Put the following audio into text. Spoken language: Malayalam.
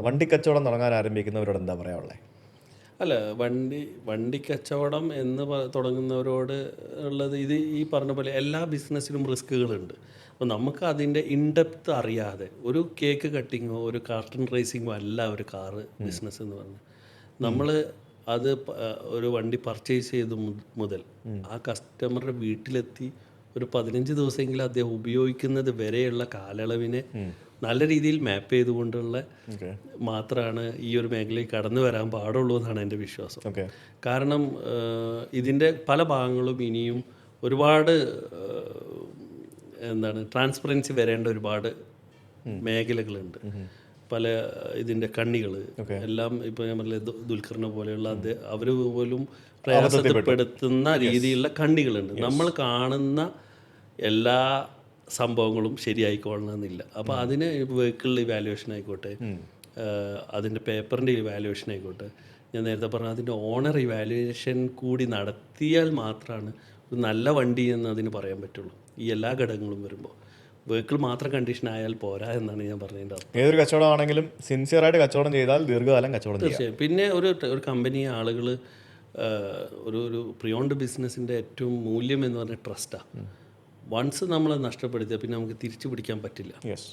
വണ്ടി കച്ചവടം തുടങ്ങാൻ ആരംഭിക്കുന്നവരോട് എന്താ പറയാനുള്ളത് അല്ല വണ്ടി വണ്ടി കച്ചവടം എന്ന് തുടങ്ങുന്നവരോട് ഉള്ളത് ഇത് ഈ പറഞ്ഞ പോലെ എല്ലാ ബിസിനസ്സിലും റിസ്ക്കുകളുണ്ട്. അപ്പോൾ നമുക്ക് അതിന്റെ ഇൻഡെപ്ത് അറിയാതെ ഒരു കേക്ക് കട്ടിങ്ങോ ഒരു കാർട്ടൺ റേസിങ്ങോ അല്ല ഒരു കാറ് ബിസിനസ് എന്ന് പറഞ്ഞാൽ നമ്മൾ അത് ഒരു വണ്ടി പർച്ചേസ് ചെയ്ത് മുതൽ ആ കസ്റ്റമറുടെ വീട്ടിലെത്തി ഒരു പതിനഞ്ച് ദിവസമെങ്കിലും അദ്ദേഹം ഉപയോഗിക്കുന്നത് വരെയുള്ള കാലയളവിനെ നല്ല രീതിയിൽ മാപ്പ് ചെയ്തുകൊണ്ടുള്ള മാത്രമാണ് ഈ ഒരു മേഖലയിൽ കടന്നു വരാൻ പാടുള്ളൂ എന്നാണ് എന്റെ വിശ്വാസം. കാരണം ഇതിന്റെ പല ഭാഗങ്ങളും ഇനിയും ഒരുപാട് എന്താണ് ട്രാൻസ്പെറൻസി വരേണ്ട ഒരുപാട് മേഖലകളുണ്ട്. പല ഇതിന്റെ കണ്ണികൾ എല്ലാം ഇപ്പോൾ ഞാൻ പറഞ്ഞ ദുൽഖറിനെ പോലെയുള്ള അവർ അവർ പോലും പ്രയാസപ്പെടുത്തുന്ന രീതിയിലുള്ള കണ്ണികളുണ്ട്. നമ്മൾ കാണുന്ന എല്ലാ സംഭവങ്ങളും ശരിയായിക്കൊള്ളണമെന്നില്ല. അപ്പോൾ അതിന് വെഹിക്കിളിൽ ഇവാലുവേഷൻ ആയിക്കോട്ടെ അതിന്റെ അതിന്റെ പേപ്പറിന്റെ ഇവാലുവേഷൻ ആയിക്കോട്ടെ ഞാൻ നേരത്തെ പറഞ്ഞ അതിന്റെ ഓണർ ഇവാലുവേഷൻ കൂടി നടത്തിയാൽ മാത്രമാണ് ഒരു നല്ല വണ്ടി എന്ന് അതിന് പറയാൻ പറ്റുള്ളൂ. ഈ എല്ലാ ഘടകങ്ങളും വരുമ്പോൾ വെഹിക്കിൾ മാത്രം കണ്ടീഷൻ ആയാൽ പോരാ എന്നാണ് ഞാൻ അർത്ഥം. ഏതൊരു കച്ചവടമാണെങ്കിലും സിൻസിയറായിട്ട് കച്ചവടം ചെയ്താൽ ദീർഘകാലം കച്ചവടം ചെയ്യാം. തീർച്ചയായും. പിന്നെ ഒരു ഒരു കമ്പനി ആളുകൾ ഒരു ഒരു പ്രിയോണ്ട് ബിസിനസ്സിന്റെ ഏറ്റവും മൂല്യം എന്ന് പറഞ്ഞാൽ ട്രസ്റ്റാണ് വൺസ് നമ്മൾ നഷ്ടപ്പെടുത്തിയാൽ പിന്നെ നമുക്ക് തിരിച്ചു പിടിക്കാൻ പറ്റില്ല. യെസ്